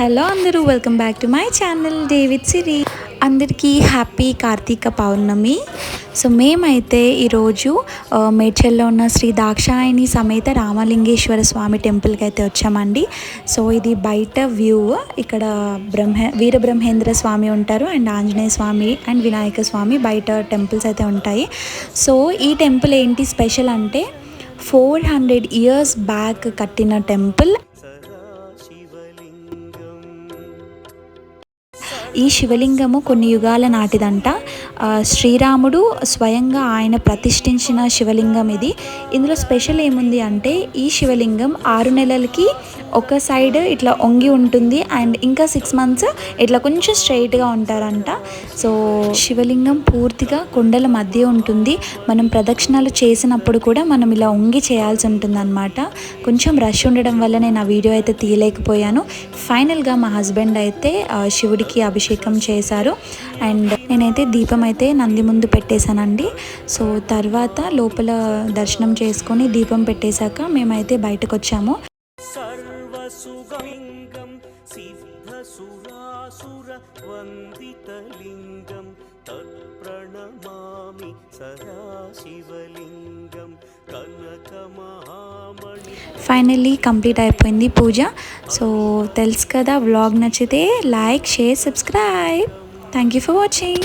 Hello అందరూ welcome back to my channel David Siri. అందరికీ happy Karthika పౌర్ణమి. So మేమైతే ఈరోజు మేడ్చల్లో ఉన్న శ్రీ దాక్షాయణి సమేత రామలింగేశ్వర స్వామి టెంపుల్కి అయితే వచ్చామండి. సో ఇది బయట వ్యూ ఇక్కడ బ్రహ్మ వీరబ్రహ్మేంద్ర స్వామి ఉంటారు అండ్ ఆంజనేయ స్వామి అండ్ వినాయక స్వామి బయట టెంపుల్స్ అయితే ఉంటాయి. సో ఈ టెంపుల్ ఏంటి స్పెషల్ అంటే ఫోర్ హండ్రెడ్ ఇయర్స్ బ్యాక్ కట్టిన టెంపుల్. ఈ శివలింగము కొన్ని యుగాల నాటిదంట. శ్రీరాముడు స్వయంగా ఆయన ప్రతిష్ఠించిన శివలింగం ఇది. ఇందులో స్పెషల్ ఏముంది అంటే ఈ శివలింగం ఆరు నెలలకి ఒక సైడ్ ఇట్లా వంగి ఉంటుంది అండ్ ఇంకా సిక్స్ మంత్స్ ఇట్లా కొంచెం స్ట్రైట్గా ఉంటారంట. సో శివలింగం పూర్తిగా కొండల మధ్య ఉంటుంది. మనం ప్రదక్షిణాలు చేసినప్పుడు కూడా మనం ఇలా వంగి చేయాల్సి ఉంటుంది అనమాట కొంచెం రష్ ఉండడం వల్ల నేను ఆ వీడియో అయితే తీయలేకపోయాను. ఫైనల్గా మా హస్బెండ్ అయితే శివుడికి అభి అభిషేకం చేశారు. అండ్ నేనైతే దీపం అయితే నంది ముందు పెట్టేశానండి. సో తర్వాత లోపల దర్శనం చేసుకొని దీపం పెట్టేశాక మేమైతే బయటకు వచ్చాము తత్ప్రణమామి సదా శివలింగం ఫైనల్లీ కంప్లీట్ అయిపోయింది పూజ. సో తెలుసు కదా వ్లాగ్ నచ్చితే like share subscribe thank you for watching